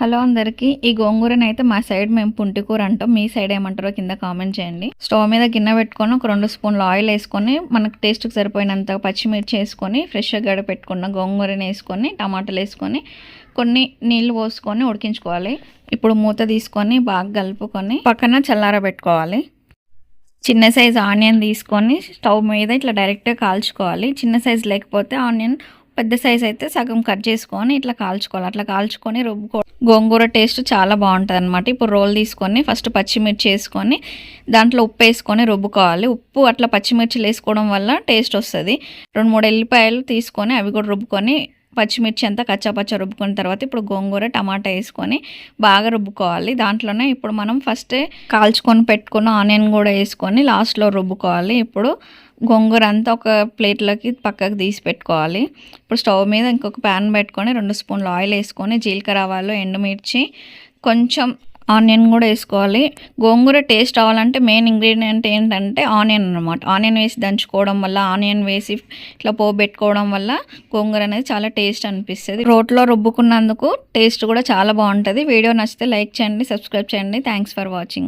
Hello అందరికీ ఈ గోంగూరని అయితే మా సైడ్ మేము పుంటికూర అంటాం. మీ సైడ్ ఏమంటారో కింద కామెంట్ చేయండి. స్టవ్ మీద గిన్నె పెట్టుకొని ఒక రెండు స్పూన్లు ఆయిల్ వేసుకొని మనకు టేస్ట్కి సరిపోయినంత పచ్చిమిర్చి వేసుకొని ఫ్రెష్గా గడ పెట్టుకున్న గోంగూరని వేసుకొని టమాటాలు వేసుకొని కొన్ని నీళ్ళు పోసుకొని ఉడికించుకోవాలి. ఇప్పుడు మూత తీసుకొని బాగా కలుపుకొని పక్కన చల్లారబెట్టుకోవాలి. చిన్న సైజ్ ఆనియన్ తీసుకొని స్టవ్ మీద ఇట్లా డైరెక్ట్గా కాల్చుకోవాలి. చిన్న సైజ్ లేకపోతే ఆనియన్ పెద్ద సైజ్ అయితే సగం కట్ చేసుకొని ఇట్లా కాల్చుకోవాలి. అట్లా కాల్చుకొని రుబ్బుకో గోంగూర టేస్ట్ చాలా బాగుంటుంది అనమాట ఇప్పుడు రోల్ తీసుకొని ఫస్ట్ పచ్చిమిర్చి వేసుకొని దాంట్లో ఉప్పు వేసుకొని రుబ్బుకోవాలి. ఉప్పు అట్లా పచ్చిమిర్చిలు వేసుకోవడం వల్ల టేస్ట్ వస్తుంది. రెండు మూడు ఎల్లిపాయలు తీసుకొని అవి కూడా రుబ్బుకొని పచ్చిమిర్చి అంతా కచ్చాపచ్చ రుబ్బుకున్న తర్వాత ఇప్పుడు గోంగూర టమాటా వేసుకొని బాగా రుబ్బుకోవాలి. దాంట్లోనే ఇప్పుడు మనం ఫస్టే కాల్చుకొని పెట్టుకున్న ఆనియన్ కూడా వేసుకొని లాస్ట్లో రుబ్బుకోవాలి. ఇప్పుడు గోంగూర అంతా ఒక ప్లేట్లోకి పక్కకు తీసి పెట్టుకోవాలి. ఇప్పుడు స్టవ్ మీద ఇంకొక ప్యాన్ పెట్టుకొని రెండు స్పూన్లు ఆయిల్ వేసుకొని జీలకర్ర ఆవాలు ఎండుమిర్చి కొంచెం ఆనియన్ కూడా వేసుకోవాలి. గోంగూర టేస్ట్ అవ్వాలంటే మెయిన్ ఇంగ్రీడియంట్ ఏంటంటే ఆనియన్ అనమాట ఆనియన్ వేసి దంచుకోవడం వల్ల ఆనియన్ వేసి ఇట్లా పోబెట్టుకోవడం వల్ల గోంగూర అనేది చాలా టేస్ట్ అనిపిస్తుంది. రోట్లో రుబ్బుకున్నందుకు టేస్ట్ కూడా చాలా బాగుంటుంది. వీడియో నచ్చితే లైక్ చేయండి సబ్స్క్రైబ్ చేయండి. Thanks for watching